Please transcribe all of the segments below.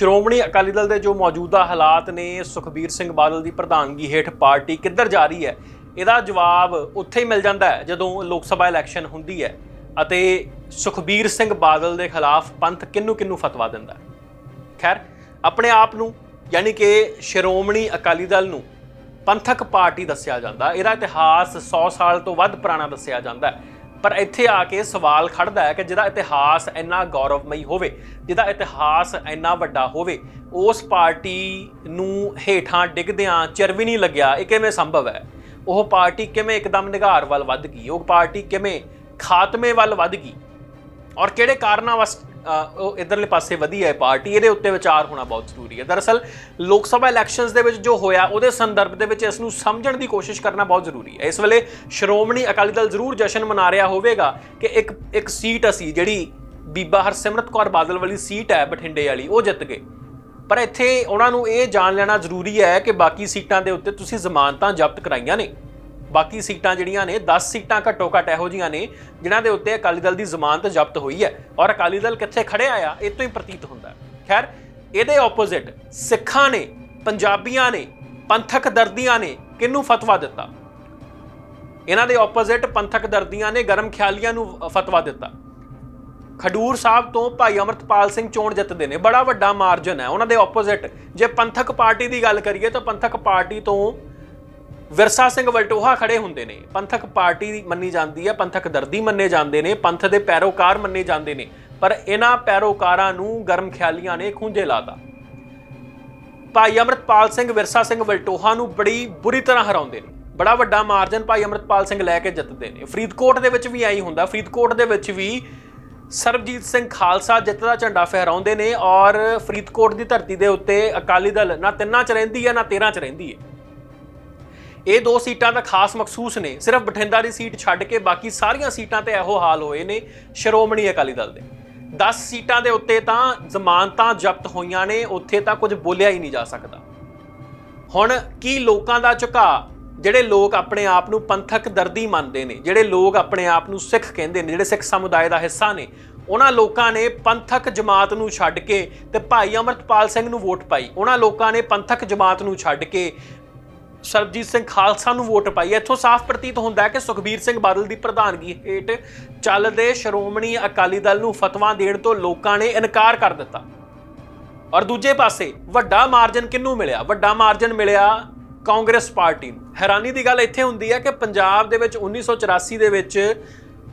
ਸ਼੍ਰੋਮਣੀ ਅਕਾਲੀ ਦਲ ਦੇ ਜੋ ਮੌਜੂਦਾ ਹਾਲਾਤ ਨੇ, ਸੁਖਬੀਰ ਸਿੰਘ ਬਾਦਲ ਦੀ ਪ੍ਰਧਾਨਗੀ ਹੇਠ ਪਾਰਟੀ ਕਿੱਧਰ ਜਾ ਰਹੀ ਹੈ? ਇਹਦਾ ਜਵਾਬ ਉੱਥੇ ਹੀ ਮਿਲ ਜਾਂਦਾ ਹੈ, ਜਦੋਂ ਲੋਕ ਸਭਾ ਇਲੈਕਸ਼ਨ ਹੁੰਦੀ ਹੈ ਅਤੇ ਸੁਖਬੀਰ ਸਿੰਘ ਬਾਦਲ ਦੇ ਖਿਲਾਫ ਪੰਥ ਕਿੰਨੂੰ ਕਿੰਨੂੰ ਫਤਵਾ ਦਿੰਦਾ ਹੈ? ਖੈਰ, ਆਪਣੇ ਆਪ ਨੂੰ, ਯਾਨੀ ਕਿ ਸ਼੍ਰੋਮਣੀ ਅਕਾਲੀ ਦਲ ਨੂੰ ਪੰਥਕ ਪਾਰਟੀ ਦੱਸਿਆ ਜਾਂਦਾ ਇਹਦਾ ਇਤਿਹਾਸ 100 ਸਾਲ ਤੋਂ ਵੱਧ ਪੁਰਾਣਾ ਦੱਸਿਆ ਜਾਂਦਾ ਹੈ। ਪਰ ਇੱਥੇ ਆ ਕੇ ਸਵਾਲ ਖੜਦਾ ਹੈ ਕਿ ਜਿਹਦਾ ਇਤਿਹਾਸ ਇੰਨਾ ਗੌਰਵਮਈ ਹੋਵੇ, ਜਿਹਦਾ ਇਤਿਹਾਸ ਇੰਨਾ ਵੱਡਾ ਹੋਵੇ, ਉਸ ਪਾਰਟੀ ਨੂੰ ਹੇਠਾਂ ਡਿੱਗਦਿਆਂ ਚਿਰ ਵੀ ਨਹੀਂ ਲੱਗਿਆ, ਇਹ ਕਿਵੇਂ ਸੰਭਵ ਹੈ? ਉਹ ਪਾਰਟੀ ਕਿਵੇਂ ਇੱਕਦਮ ਨਿਗਾਰ ਵੱਲ ਵੱਧ ਗਈ? ਉਹ ਪਾਰਟੀ ਕਿਵੇਂ ਖਾਤਮੇ ਵੱਲ ਵੱਧ ਗਈ? ਔਰ ਕਿਹੜੇ ਕਾਰਨਾਂ ਵਾਸ ਉਹ ਇਧਰਲੇ ਪਾਸੇ ਵਧੀ ਹੈ ਪਾਰਟੀ, ਇਹਦੇ ਉੱਤੇ ਵਿਚਾਰ ਹੋਣਾ ਬਹੁਤ ਜ਼ਰੂਰੀ ਹੈ। ਦਰਅਸਲ, ਲੋਕ ਸਭਾ ਇਲੈਕਸ਼ਨਸ ਦੇ ਵਿੱਚ ਜੋ ਹੋਇਆ, ਉਹਦੇ ਸੰਦਰਭ ਦੇ ਵਿੱਚ ਇਸ ਨੂੰ ਸਮਝਣ ਦੀ ਕੋਸ਼ਿਸ਼ ਕਰਨਾ ਬਹੁਤ ਜ਼ਰੂਰੀ ਹੈ। ਇਸ ਵੇਲੇ ਸ਼੍ਰੋਮਣੀ ਅਕਾਲੀ ਦਲ ਜ਼ਰੂਰ ਜਸ਼ਨ ਮਨਾ ਰਿਹਾ ਹੋਵੇਗਾ ਕਿ ਇੱਕ ਇੱਕ ਸੀਟ ਅਸੀਂ ਜਿਹੜੀ ਬੀਬਾ ਹਰਸਿਮਰਤ ਕੌਰ ਬਾਦਲ ਵਾਲੀ ਸੀਟ ਹੈ ਬਠਿੰਡੇ ਵਾਲੀ, ਉਹ ਜਿੱਤ ਗਏ। ਪਰ ਇੱਥੇ ਉਹਨਾਂ ਨੂੰ ਇਹ ਜਾਣ ਲੈਣਾ ਜ਼ਰੂਰੀ ਹੈ ਕਿ ਬਾਕੀ ਸੀਟਾਂ ਦੇ ਉੱਤੇ ਤੁਸੀਂ ਜ਼ਮਾਨਤਾਂ ਜ਼ਬਤ ਕਰਾਈਆਂ ਨੇ। ਬਾਕੀ ਸੀਟਾਂ ਜਿਹੜੀਆਂ ਨੇ 10 ਸੀਟਾਂ ਘੱਟੋ ਘੱਟ ਇਹੋ ਜੀਆਂ ਨੇ, ਜਿਨ੍ਹਾਂ ਦੇ ਉੱਤੇ ਅਕਾਲੀ ਦਲ ਦੀ ਜ਼ਮਾਨਤ ਜ਼ਬਤ ਹੋਈ ਹੈ। ਔਰ ਅਕਾਲੀ ਦਲ ਕਿੱਥੇ ਖੜਿਆ ਆ, ਇਹ ਤੋਂ ਹੀ ਪ੍ਰਤੀਤ ਹੁੰਦਾ ਖੈਰ, ਇਹਦੇ ਆਪੋਜ਼ਿਟ ਸਿੱਖਾਂ ਨੇ, ਪੰਜਾਬੀਆਂ ਨੇ, ਪੰਥਕ ਦਰਦੀਆਂ ਨੇ, ਕਿਹਨੂੰ ਫਤਵਾ ਦਿੱਤਾ? ਇਹਨਾਂ ਦੇ ਆਪੋਜ਼ਿਟ ਪੰਥਕ ਦਰਦੀਆਂ ਨੇ, ਗਰਮ ਖਿਆਲੀਆਂ ਨੂੰ ਫਤਵਾ ਦਿੱਤਾ। ਖਡੂਰ ਸਾਹਿਬ ਤੋਂ ਭਾਈ ਅਮਰਤਪਾਲ ਸਿੰਘ ਚੋਣ ਜਿੱਤਦੇ ਨੇ, ਬੜਾ ਵੱਡਾ ਮਾਰਜਨ ਹੈ। ਉਹਨਾਂ ਦੇ ਆਪੋਜ਼ਿਟ ਜੇ ਪੰਥਕ ਪਾਰਟੀ ਦੀ ਗੱਲ ਕਰੀਏ ਤਾਂ ਪੰਥਕ ਪਾਰਟੀ ਤੋਂ ਵਿਰਸਾ ਸਿੰਘ ਵਲਟੋਹਾ ਖੜੇ ਹੁੰਦੇ ਨੇ। ਪੰਥਕ ਪਾਰਟੀ ਮੰਨੀ ਜਾਂਦੀ ਹੈ, ਪੰਥਕ ਦਰਦੀ ਮੰਨੇ ਜਾਂਦੇ ਨੇ, ਪੰਥ ਦੇ ਪੈਰੋਕਾਰ ਮੰਨੇ ਜਾਂਦੇ ਨੇ। ਪਰ ਇਹਨਾਂ ਪੈਰੋਕਾਰਾਂ ਨੂੰ ਗਰਮ ਖਿਆਲੀਆਂ ਨੇ ਖੁੰਝੇ ਲਾਤਾ। ਭਾਈ ਅਮਰਤਪਾਲ ਸਿੰਘ ਵਿਰਸਾ ਸਿੰਘ ਵਲਟੋਹਾ ਨੂੰ ਬੜੀ ਬੁਰੀ ਤਰ੍ਹਾਂ ਹਰਾਉਂਦੇ ਨੇ। ਬੜਾ ਵੱਡਾ ਮਾਰਜਨ ਭਾਈ ਅਮਰਤਪਾਲ ਸਿੰਘ ਲੈ ਕੇ ਜਿੱਤਦੇ ਨੇ। ਫਰੀਦਕੋਟ ਦੇ ਵਿੱਚ ਵੀ ਆਈ ਹੁੰਦਾ। ਫਰੀਦਕੋਟ ਦੇ ਵਿੱਚ ਵੀ ਸਰਬਜੀਤ ਸਿੰਘ ਖਾਲਸਾ ਜਿੱਤ ਦਾ ਝੰਡਾ ਫਹਿਰਾਉਂਦੇ ਨੇ ਔਰ ਫਰੀਦਕੋਟ ਦੀ ਧਰਤੀ ਦੇ ਉੱਤੇ ਅਕਾਲੀ ਦਲ ਨਾ ਤਿੰਨਾਂ 'ਚ ਰਹਿੰਦੀ ਹੈ, ਨਾ 13 'ਚ ਰਹਿੰਦੀ ਹੈ। ਇਹ ਦੋ ਸੀਟਾਂ ਦਾ ਖਾਸ ਮਖਸੂਸ ਨੇ। ਸਿਰਫ ਬਠਿੰਡਾ ਦੀ ਸੀਟ ਛੱਡ ਕੇ ਬਾਕੀ ਸਾਰੀਆਂ ਸੀਟਾਂ ਤੇ ਇਹੋ ਹਾਲ ਹੋਏ ਨੇ ਸ਼੍ਰੋਮਣੀ ਅਕਾਲੀ ਦਲ ਦੇ। 10 ਸੀਟਾਂ ਦੇ ਉੱਤੇ ਤਾਂ ਜ਼ਮਾਨਤਾਂ ਜ਼ਬਤ ਹੋਈਆਂ ਨੇ, ਉੱਥੇ ਤਾਂ ਕੁਝ ਬੋਲਿਆ ਹੀ ਨਹੀਂ ਜਾ ਸਕਦਾ। ਹੁਣ ਕੀ ਲੋਕਾਂ ਦਾ ਝੁਕਾ ਜਿਹੜੇ ਲੋਕ ਆਪਣੇ ਆਪ ਨੂੰ ਪੰਥਕ ਦਰਦੀ ਮੰਨਦੇ ਨੇ, ਜਿਹੜੇ ਲੋਕ ਆਪਣੇ ਆਪ ਨੂੰ ਸਿੱਖ ਕਹਿੰਦੇ ਨੇ, ਜਿਹੜੇ ਸਿੱਖ ਸਮੁਦਾਇ ਦਾ ਹਿੱਸਾ ਨੇ, ਉਹਨਾਂ ਲੋਕਾਂ ਨੇ ਪੰਥਕ ਜਮਾਤ ਨੂੰ ਛੱਡ ਕੇ ਤੇ ਭਾਈ ਅਮਰਤਪਾਲ ਸਿੰਘ ਨੂੰ ਵੋਟ ਪਾਈ। ਉਹਨਾਂ ਲੋਕਾਂ ਨੇ ਪੰਥਕ ਜਮਾਤ ਨੂੰ ਛੱਡ ਕੇ ਸਰਬਜੀਤ ਸਿੰਘ ਖਾਲਸਾ ਨੂੰ ਵੋਟ ਪਾਈ। ਇੱਥੋਂ ਸਾਫ਼ ਪ੍ਰਤੀਤ ਹੁੰਦਾ ਹੈ ਕਿ ਸੁਖਬੀਰ ਸਿੰਘ ਬਾਦਲ ਦੀ ਪ੍ਰਧਾਨਗੀ ਹੇਠ ਚੱਲਦੇ ਸ਼੍ਰੋਮਣੀ ਅਕਾਲੀ ਦਲ ਨੂੰ ਫਤਵਾ ਦੇਣ ਤੋਂ ਲੋਕਾਂ ਨੇ ਇਨਕਾਰ ਕਰ ਦਿੱਤਾ। ਔਰ ਦੂਜੇ ਪਾਸੇ ਵੱਡਾ ਮਾਰਜਨ ਕਿਹਨੂੰ ਮਿਲਿਆ? ਵੱਡਾ ਮਾਰਜਨ ਮਿਲਿਆ ਕਾਂਗਰਸ ਪਾਰਟੀ ਨੂੰ। ਹੈਰਾਨੀ ਦੀ ਗੱਲ ਇੱਥੇ ਹੁੰਦੀ ਹੈ ਕਿ ਪੰਜਾਬ ਦੇ ਵਿੱਚ 1984 ਦੇ ਵਿੱਚ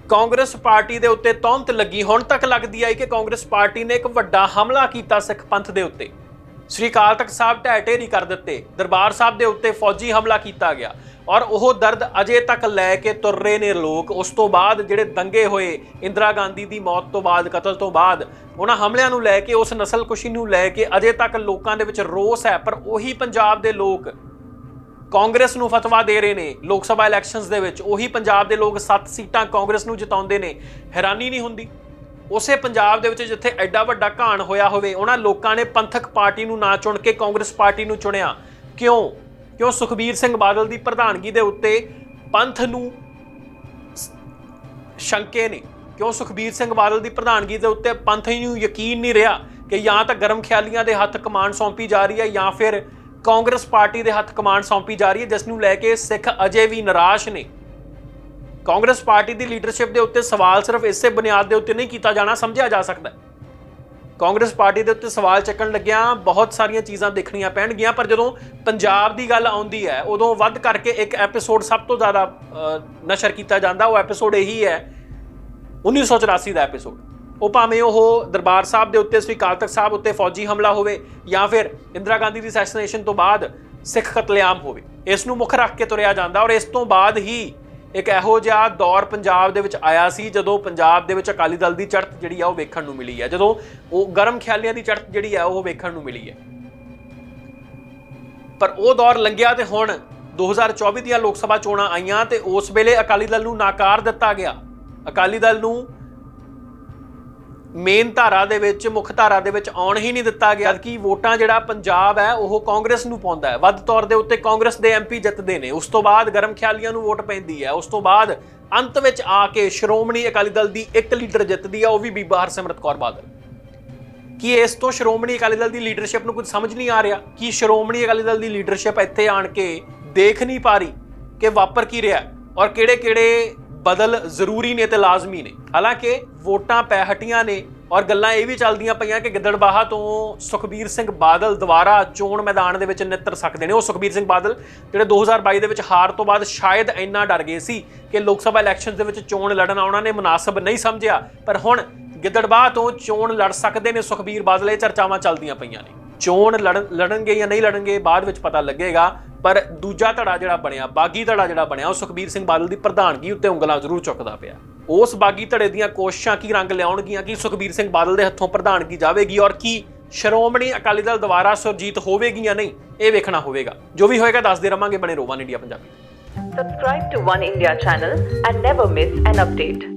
ਕਾਂਗਰਸ ਪਾਰਟੀ ਦੇ ਉੱਤੇ ਤੌਮਤ ਲੱਗੀ। ਹੁਣ ਤੱਕ ਲੱਗਦੀ ਆਈ ਕਿ ਕਾਂਗਰਸ ਪਾਰਟੀ ਨੇ ਇੱਕ ਵੱਡਾ ਹਮਲਾ ਕੀਤਾ ਸਿੱਖ ਪੰਥ ਦੇ ਉੱਤੇ। ਸ੍ਰੀ ਅਕਾਲ ਤਖਤ ਸਾਹਿਬ ਢਹਿ ਢੇਰੀ ਕਰ ਦਿੱਤੇ। ਦਰਬਾਰ ਸਾਹਿਬ ਦੇ ਉੱਤੇ ਫੌਜੀ ਹਮਲਾ ਕੀਤਾ ਗਿਆ ਔਰ ਉਹ ਦਰਦ ਅਜੇ ਤੱਕ ਲੈ ਕੇ ਤੁਰ ਰਹੇ ਨੇ ਲੋਕ। ਉਸ ਤੋਂ ਬਾਅਦ ਜਿਹੜੇ ਦੰਗੇ ਹੋਏ ਇੰਦਰਾ ਗਾਂਧੀ ਦੀ ਮੌਤ ਤੋਂ ਬਾਅਦ, ਕਤਲ ਤੋਂ ਬਾਅਦ, ਉਹਨਾਂ ਹਮਲਿਆਂ ਨੂੰ ਲੈ ਕੇ, ਉਸ ਨਸਲਕੁਸ਼ੀ ਨੂੰ ਲੈ ਕੇ ਅਜੇ ਤੱਕ ਲੋਕਾਂ ਦੇ ਵਿੱਚ ਰੋਸ ਹੈ। ਪਰ ਉਹੀ ਪੰਜਾਬ ਦੇ ਲੋਕ ਕਾਂਗਰਸ ਨੂੰ ਫਤਵਾ ਦੇ ਰਹੇ ਨੇ ਲੋਕ ਸਭਾ ਇਲੈਕਸ਼ਨਸ ਦੇ ਵਿੱਚ। ਉਹੀ ਪੰਜਾਬ ਦੇ ਲੋਕ 7 ਸੀਟਾਂ ਕਾਂਗਰਸ ਨੂੰ ਜਿਤਾਉਂਦੇ ਨੇ। ਹੈਰਾਨੀ ਨਹੀਂ ਹੁੰਦੀ। ਉਸੇ ਪੰਜਾਬ ਦੇ ਵਿੱਚ ਜਿੱਥੇ ਐਡਾ ਵੱਡਾ ਘਾਣ ਹੋਇਆ ਹੋਵੇ, ਉਹਨਾਂ ਲੋਕਾਂ ਨੇ ਪੰਥਕ ਪਾਰਟੀ ਨੂੰ ਨਾ ਚੁਣ ਕੇ ਕਾਂਗਰਸ ਪਾਰਟੀ ਨੂੰ ਚੁਣਿਆ। ਕਿਉਂ? ਕਿਉਂ ਸੁਖਬੀਰ ਸਿੰਘ ਬਾਦਲ ਦੀ ਪ੍ਰਧਾਨਗੀ ਦੇ ਉੱਤੇ ਪੰਥ ਨੂੰ ਸ਼ੰਕੇ ਨੇ? ਕਿਉਂ ਸੁਖਬੀਰ ਸਿੰਘ ਬਾਦਲ ਦੀ ਪ੍ਰਧਾਨਗੀ ਦੇ ਉੱਤੇ ਪੰਥ ਨੂੰ ਯਕੀਨ ਨਹੀਂ ਰਿਹਾ ਕਿ ਜਾਂ ਤਾਂ ਗਰਮ ਖਿਆਲੀਆਂ ਦੇ ਹੱਥ ਕਮਾਂਡ ਸੌਂਪੀ ਜਾ ਰਹੀ ਹੈ ਜਾਂ ਫਿਰ ਕਾਂਗਰਸ ਪਾਰਟੀ ਦੇ ਹੱਥ ਕਮਾਂਡ ਸੌਂਪੀ ਜਾ ਰਹੀ ਹੈ, ਜਿਸ ਨੂੰ ਲੈ ਕੇ ਸਿੱਖ ਅਜੇ ਵੀ ਨਿਰਾਸ਼ ਨੇ। ਕਾਂਗਰਸ ਪਾਰਟੀ ਦੀ ਲੀਡਰਸ਼ਿਪ ਦੇ ਉੱਤੇ ਸਵਾਲ ਸਿਰਫ ਇਸੇ ਬੁਨਿਆਦ ਦੇ ਉੱਤੇ ਨਹੀਂ ਕੀਤਾ ਜਾਣਾ, ਸਮਝਿਆ ਜਾ ਸਕਦਾ ਕਾਂਗਰਸ ਪਾਰਟੀ ਦੇ ਉੱਤੇ ਸਵਾਲ ਚੱਕਣ ਲੱਗਿਆ ਬਹੁਤ ਸਾਰੀਆਂ ਚੀਜ਼ਾਂ ਦੇਖਣੀਆਂ ਪੈਣਗੀਆਂ, ਪਰ ਜਦੋਂ ਪੰਜਾਬ ਦੀ ਗੱਲ ਆਉਂਦੀ ਹੈ, ਉਦੋਂ ਵੱਧ ਕਰਕੇ ਇੱਕ ਐਪੀਸੋਡ ਸਭ ਤੋਂ ਜ਼ਿਆਦਾ ਨਸ਼ਰ ਕੀਤਾ ਜਾਂਦਾ, ਉਹ ਐਪੀਸੋਡ ਇਹੀ ਹੈ 1984 ਦਾ ਐਪੀਸੋਡ। ਉਹ ਭਾਵੇਂ ਉਹ ਦਰਬਾਰ ਸਾਹਿਬ ਦੇ ਉੱਤੇ, ਸ੍ਰੀ ਅਕਾਲ ਤਖਤ ਸਾਹਿਬ ਉੱਤੇ ਫੌਜੀ ਹਮਲਾ ਹੋਵੇ, ਜਾਂ ਫਿਰ ਇੰਦਰਾ ਗਾਂਧੀ ਦੀ ਅਸੈਸੀਨੇਸ਼ਨ ਤੋਂ ਬਾਅਦ ਸਿੱਖ ਕਤਲੇਆਮ ਹੋਵੇ, ਇਸ ਨੂੰ ਮੁੱਖ ਰੱਖ ਕੇ ਤੁਰਿਆ ਜਾਂਦਾ ਔਰ ਇਸ ਤੋਂ ਬਾਅਦ ਹੀ ਇੱਕ ਇਹੋ ਜਿਹਾ ਦੌਰ ਪੰਜਾਬ ਦੇ ਵਿੱਚ ਆਇਆ ਸੀ ਜਦੋਂ ਪੰਜਾਬ ਦੇ ਵਿੱਚ ਅਕਾਲੀ ਦਲ ਦੀ ਚੜ੍ਹਤ ਜਿਹੜੀ ਆ ਉਹ ਵੇਖਣ ਨੂੰ ਮਿਲੀ ਹੈ। ਜਦੋਂ ਉਹ ਗਰਮ ਖਿਆਲੀਆਂ ਦੀ ਚੜ੍ਹਤ ਜਿਹੜੀ ਆ ਉਹ ਵੇਖਣ ਨੂੰ ਮਿਲੀ ਹੈ। ਪਰ ਉਹ ਦੌਰ ਲੰਘਿਆ ਤੇ ਹੁਣ 2024 ਦੀਆਂ ਲੋਕ ਸਭਾ ਚੋਣਾਂ ਆਈਆਂ ਤੇ ਉਸ ਵੇਲੇ ਅਕਾਲੀ ਦਲ ਨੂੰ ਨਾਕਾਰ ਦਿੱਤਾ ਗਿਆ। ਅਕਾਲੀ ਦਲ ਨੂੰ ਮੇਨ ਧਾਰਾ ਦੇ ਵਿੱਚ, ਮੁੱਖ ਧਾਰਾ ਦੇ ਵਿੱਚ ਆਉਣ ਹੀ ਨਹੀਂ ਦਿੱਤਾ ਗਿਆ। ਕਿ ਵੋਟਾਂ ਜਿਹੜਾ ਪੰਜਾਬ ਹੈ, ਉਹ ਕਾਂਗਰਸ ਨੂੰ ਪਾਉਂਦਾ ਹੈ। ਵੱਧ ਤੌਰ ਦੇ ਉੱਤੇ ਕਾਂਗਰਸ ਦੇ ਐਮਪੀ ਜਿੱਤਦੇ ਨੇ। ਉਸ ਤੋਂ ਬਾਅਦ ਗਰਮ ਖਿਆਲੀਆਂ ਨੂੰ ਵੋਟ ਪੈਂਦੀ ਹੈ। ਉਸ ਤੋਂ ਬਾਅਦ ਅੰਤ ਵਿੱਚ ਆ ਕੇ ਸ਼੍ਰੋਮਣੀ ਅਕਾਲੀ ਦਲ ਦੀ ਇੱਕ ਲੀਡਰ ਜਿੱਤਦੀ ਹੈ, ਉਹ ਵੀ ਬੀਬਾ ਹਰਸਿਮਰਤ ਕੌਰ ਬਾਦਲ। ਕੀ ਇਸ ਤੋਂ ਸ਼੍ਰੋਮਣੀ ਅਕਾਲੀ ਦਲ ਦੀ ਲੀਡਰਸ਼ਿਪ ਨੂੰ ਕੁਝ ਸਮਝ ਨਹੀਂ ਆ ਰਿਹਾ? ਕਿ ਸ਼੍ਰੋਮਣੀ ਅਕਾਲੀ ਦਲ ਦੀ ਲੀਡਰਸ਼ਿਪ ਇੱਥੇ ਆਣ ਕੇ ਦੇਖ ਨਹੀਂ ਪਾ ਰਹੀ ਕਿ ਵਾਪਰ ਕੀ ਰਿਹਾ ਔਰ ਕਿਹੜੇ-ਕਿਹੜੇ ਬਦਲ ਜ਼ਰੂਰੀ ਨੇ ਤੇ ਲਾਜ਼ਮੀ ਨੇ। ਹਾਲਾਂਕਿ ਵੋਟਾਂ ਪੈ ਹਟੀਆਂ ਨੇ ਔਰ ਗੱਲਾਂ ਇਹ ਵੀ ਚੱਲਦੀਆਂ ਪਈਆਂ ਕਿ ਗਿੱਦੜਬਾਹਾ ਤੋਂ ਸੁਖਬੀਰ ਸਿੰਘ ਬਾਦਲ ਦੁਬਾਰਾ ਚੋਣ ਮੈਦਾਨ ਦੇ ਵਿੱਚ ਨਿੱਤਰ ਸਕਦੇ ਨੇ। ਉਹ ਸੁਖਬੀਰ ਸਿੰਘ ਬਾਦਲ ਜਿਹੜੇ 2022 ਦੇ ਵਿੱਚ ਹਾਰ ਤੋਂ ਬਾਅਦ ਸ਼ਾਇਦ ਇੰਨਾ ਡਰ ਗਏ ਸੀ ਕਿ ਲੋਕ ਸਭਾ ਇਲੈਕਸ਼ਨਸ ਦੇ ਵਿੱਚ ਚੋਣ ਲੜਨਾ ਉਹਨਾਂ ਨੇ ਮੁਨਾਸਬ ਨਹੀਂ ਸਮਝਿਆ। ਪਰ ਹੁਣ ਗਿੱਦੜਬਾਹਾ ਤੋਂ ਚੋਣ ਲੜ ਸਕਦੇ ਨੇ ਸੁਖਬੀਰ ਬਾਦਲ। ਇਹ ਚਰਚਾਵਾਂ ਚੱਲਦੀਆਂ ਪਈਆਂ ਨੇ। ਚੋਣ ਲੜਨ, ਲੜਨਗੇ ਜਾਂ ਨਹੀਂ ਲੜਨਗੇ ਬਾਅਦ ਵਿੱਚ ਪਤਾ ਲੱਗੇਗਾ। ਪਰ ਦੂਜਾ ਧੜਾ ਜਿਹੜਾ ਬਣਿਆ, ਬਾਗੀ ਧੜਾ ਜਿਹੜਾ ਬਣਿਆ, ਉਹ ਸੁਖਬੀਰ ਸਿੰਘ ਬਾਦਲ ਦੀ ਪ੍ਰਧਾਨਗੀ ਉੱਤੇ ਉਂਗਲਾਂ ਜ਼ਰੂਰ ਚੁੱਕਦਾ ਪਿਆ। ਉਸ ਬਾਗੀ ਧੜੇ ਦੀਆਂ ਕੋਸ਼ਿਸ਼ਾਂ ਕੀ ਰੰਗ ਲਿਆਉਣਗੀਆਂ, ਕਿ ਸੁਖਬੀਰ ਸਿੰਘ ਬਾਦਲ ਦੇ ਹੱਥੋਂ ਪ੍ਰਧਾਨਗੀ ਜਾਵੇਗੀ ਔਰ ਕੀ ਸ਼੍ਰੋਮਣੀ ਅਕਾਲੀ ਦਲ ਦੁਬਾਰਾ ਸੁਰਜੀਤ ਹੋਵੇਗੀ ਜਾਂ ਨਹੀਂ, ਇਹ ਵੇਖਣਾ ਹੋਵੇਗਾ। ਜੋ ਵੀ ਹੋਏਗਾ, ਦੱਸਦੇ ਰਵਾਂਗੇ ਬਣੇ ਰੋਵਾਨ India Punjabi. Subscribe to One India channel and never miss an update.